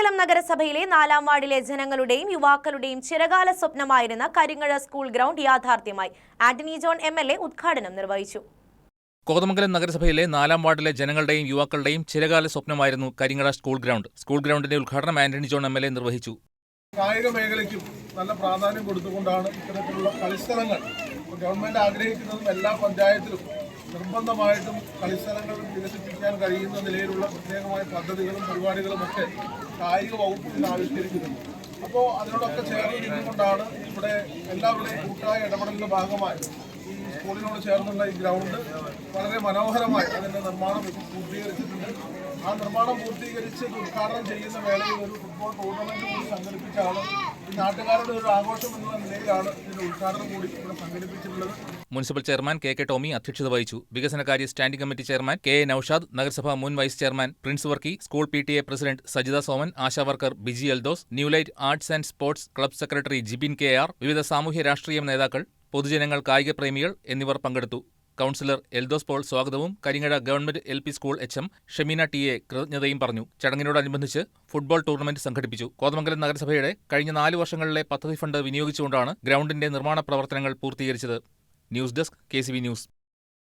കോതമംഗലം നഗരസഭയിലെ നാലാം വാർഡിലെ ജനങ്ങളുടെയും യുവാക്കളുടെയും ചിരകാല സ്വപ്നമായിരുന്ന കരിങ്ങഴ സ്കൂൾ ഗ്രൗണ്ട് യാഥാർത്ഥ്യമായി. Antony John M L A ഉദ്ഘാടനം നിർവഹിച്ചു. കോതമംഗലം നഗരസഭയിലെ നാലാം വാർഡിലെ ജനങ്ങളുടെയും യുവാക്കളുടെയും ചിരകാല സ്വപ്നമായിരുന്നു കരിങ്ങഴ സ്കൂൾ ഗ്രൗണ്ട്. സ്കൂൾ ഗ്രൗണ്ടിന്റെ ഉദ്ഘാടനം Antony John M L A നിർവഹിച്ചു. കായിക മേഖലയ്ക്കും നല്ല പ്രാധാന്യം കൊടുത്തുകൊണ്ടാണ് ഇത്തരത്തിലുള്ള കളിസ്ഥലങ്ങൾ ഗവൺമെന്റ് ആഗ്രഹിക്കുന്നതും എല്ലാ പഞ്ചായത്തിലും നിർബന്ധമായിട്ടും കളിസ്ഥലങ്ങൾ വികസിപ്പിക്കാൻ കഴിയുന്ന നിലയിലുള്ള പ്രത്യേകമായ പദ്ധതികളും പരിപാടികളും ഒക്കെ കായിക വകുപ്പിൽ ആവിഷ്കരിക്കുന്നുണ്ട് അപ്പോൾ അതിനോടൊക്കെ ചേർന്ന് നിന്നുകൊണ്ടാണ് ഇവിടെ എല്ലാവരുടെയും കൂട്ടായ ഇടപെടലിന്റെ ഭാഗമായി ഈ സ്കൂളിനോട് ചേർന്നുള്ള ഈ ഗ്രൗണ്ട് വളരെ മനോഹരമായി അതിന്റെ നിർമ്മാണം പൂർത്തീകരിച്ചിട്ടുണ്ട്. ആ നിർമ്മാണം പൂർത്തീകരിച്ച് ഉദ്ഘാടനം ചെയ്യുന്ന വേളയിൽ ഒരു ഫുട്ബോൾ ടൂർണമെന്റ് കൂടി സംഘടിപ്പിച്ചാണ് ഒരു നിലയിലാണ് ഇതിന്റെ കൂടി municipal chairman K K Tomy അധ്യക്ഷത വഹിച്ചു. വികസനകാര്യ standing committee chairman K A Naushad നഗരസഭാ മുൻ vice chairman Prince Varkey school P T A president Sajitha Soman Asha worker Biji Eldhose new light arts and sports club secretary Jibin K R വിവിധ സാമൂഹ്യ രാഷ്ട്രീയ നേതാക്കൾ പൊതുജനങ്ങൾ കായിക പ്രേമികൾ എന്നിവർ പങ്കെടുത്തു. കൗൺസിലർ എൽദോസ് പോൾ സ്വാഗതവും Karingazha government L P school H M Shameena T A കൃതജ്ഞതയും പറഞ്ഞു. ചടങ്ങിനോടനുബന്ധിച്ച് ഫുട്ബോൾ ടൂർണമെന്റ് സംഘടിപ്പിച്ചു. കോതമംഗലം നഗരസഭയുടെ കഴിഞ്ഞ നാല് വർഷങ്ങളിലെ പദ്ധതി ഫണ്ട് വിനിയോഗിച്ചുകൊണ്ടാണ് ഗ്രൗണ്ടിന്റെ നിർമ്മാണ പ്രവർത്തനങ്ങൾ പൂർത്തീകരിച്ചത്. News desk K news.